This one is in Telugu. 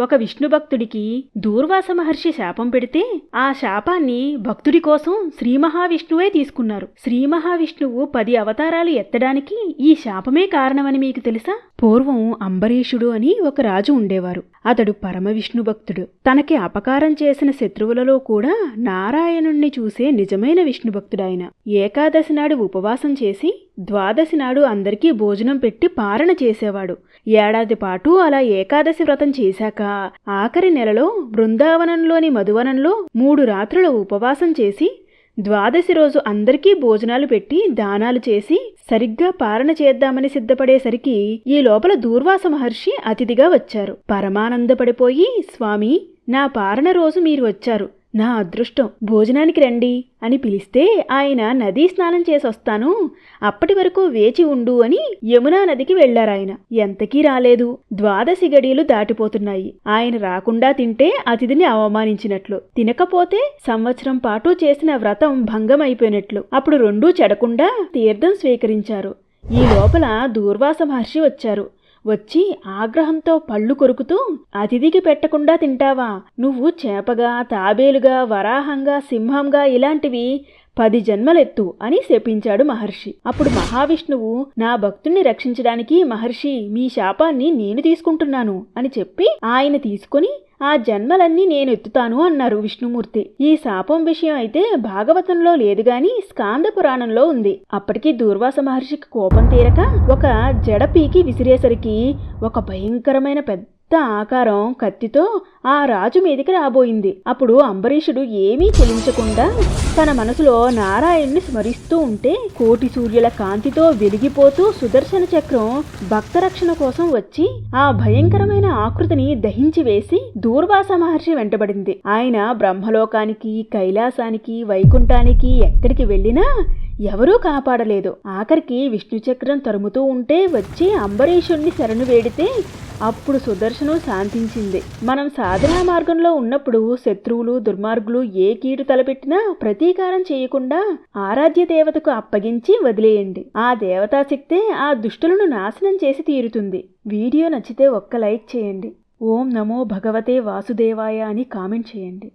ఒక విష్ణు భక్తుడికి దూర్వాస మహర్షి శాపం పెడితే ఆ శాపాన్ని భక్తుడి కోసం శ్రీ మహావిష్ణువే తీసుకున్నారు. శ్రీ మహావిష్ణువు పది అవతారాలు ఎత్తడానికి ఈ శాపమే కారణమని మీకు తెలుసా? పూర్వం అంబరీషుడు అని ఒక రాజు ఉండేవారు. అతడు పరమవిష్ణు భక్తుడు. తనకి అపకారం చేసిన శత్రువులలో కూడా నారాయణుణ్ణి చూసే నిజమైన విష్ణు భక్తుడాయన. ఏకాదశి నాడు ఉపవాసం చేసి ద్వాదశి నాడు అందరికీ భోజనం పెట్టి పారణ చేసేవాడు. ఏడాది పాటు అలా ఏకాదశి వ్రతం చేశాక ఆఖరి నెలలో బృందావనంలోని మధువనంలో మూడు రాత్రుల ఉపవాసం చేసి ద్వాదశి రోజు అందరికీ భోజనాలు పెట్టి దానాలు చేసి సరిగ్గా పారణ చేద్దామని సిద్ధపడేసరికి ఈ లోపల దూర్వాస మహర్షి అతిథిగా వచ్చారు. పరమానందపడిపోయి స్వామి నా పారణ రోజు మీరు వచ్చారు. నా అదృష్టం భోజనానికి రండి అని పిలిస్తే ఆయన నదీ స్నానం చేసొస్తాను. అప్పటి వరకు వేచి ఉండు అని యమునా నదికి వెళ్ళారాయన ఎంతకీ రాలేదు. ద్వాదశి గడియలు దాటిపోతున్నాయి. ఆయన రాకుండా తింటే అతిథిని అవమానించినట్లు. తినకపోతే సంవత్సరం పాటు చేసిన వ్రతం భంగం అయిపోయినట్లు అప్పుడు రెండూ చెడకుండా తీర్థం స్వీకరించారు. ఈ లోపల దూర్వాస మహర్షి వచ్చారు. వచ్చి ఆగ్రహంతో పళ్ళు కొరుకుతూ అతిథికి పెట్టకుండా తింటావా? నువ్వు చేపగా తాబేలుగా వరాహంగా సింహంగా ఇలాంటివి పది జన్మలెత్తు అని శపించాడు మహర్షి. అప్పుడు మహావిష్ణువు నా భక్తుణ్ణి రక్షించడానికి మహర్షి మీ శాపాన్ని నేను తీసుకుంటున్నాను అని చెప్పి ఆయన తీసుకుని ఆ జన్మలన్నీ నేను ఎత్తుతాను అన్నారు విష్ణుమూర్తి. ఈ శాపం విషయం అయితే భాగవతంలో లేదు గాని స్కాంద పురాణంలో ఉంది. అప్పటికి దూర్వాస మహర్షికి కోపం తీరక ఒక జడ పీకి విసిరేసరికి ఒక భయంకరమైన పెద్ద ఆకారం కత్తితో ఆ రాజు మీదికి రాబోయింది. అప్పుడు అంబరీషుడు ఏమీ చెలించకుండా తన మనసులో నారాయణ్ణి స్మరిస్తూ ఉంటే కోటి సూర్యుల కాంతితో వెలిగిపోతూ సుదర్శన చక్రం భక్త రక్షణ కోసం వచ్చి ఆ భయంకరమైన ఆకృతిని దహించి వేసి దూర్వాస మహర్షి వెంటబడింది. ఆయన బ్రహ్మలోకానికి కైలాసానికి వైకుంఠానికి ఎక్కడికి వెళ్ళినా ఎవరూ కాపాడలేదు. ఆఖరికి విష్ణు చక్రం తరుముతూ ఉంటే వచ్చి అంబరీషుణ్ణి శరణు వేడితే అప్పుడు సుదర్శనం శాంతించింది. మనం సాధనా మార్గంలో ఉన్నప్పుడు శత్రువులు దుర్మార్గులు ఏ కీడు తలపెట్టినా ప్రతీకారం చేయకుండా ఆరాధ్య దేవతకు అప్పగించి వదిలేయండి. ఆ దేవతా శక్తే ఆ దుష్టులను నాశనం చేసి తీరుతుంది. వీడియో నచ్చితే ఒక్క లైక్ చేయండి. ఓం నమో భగవతే వాసుదేవాయ అని కామెంట్ చేయండి.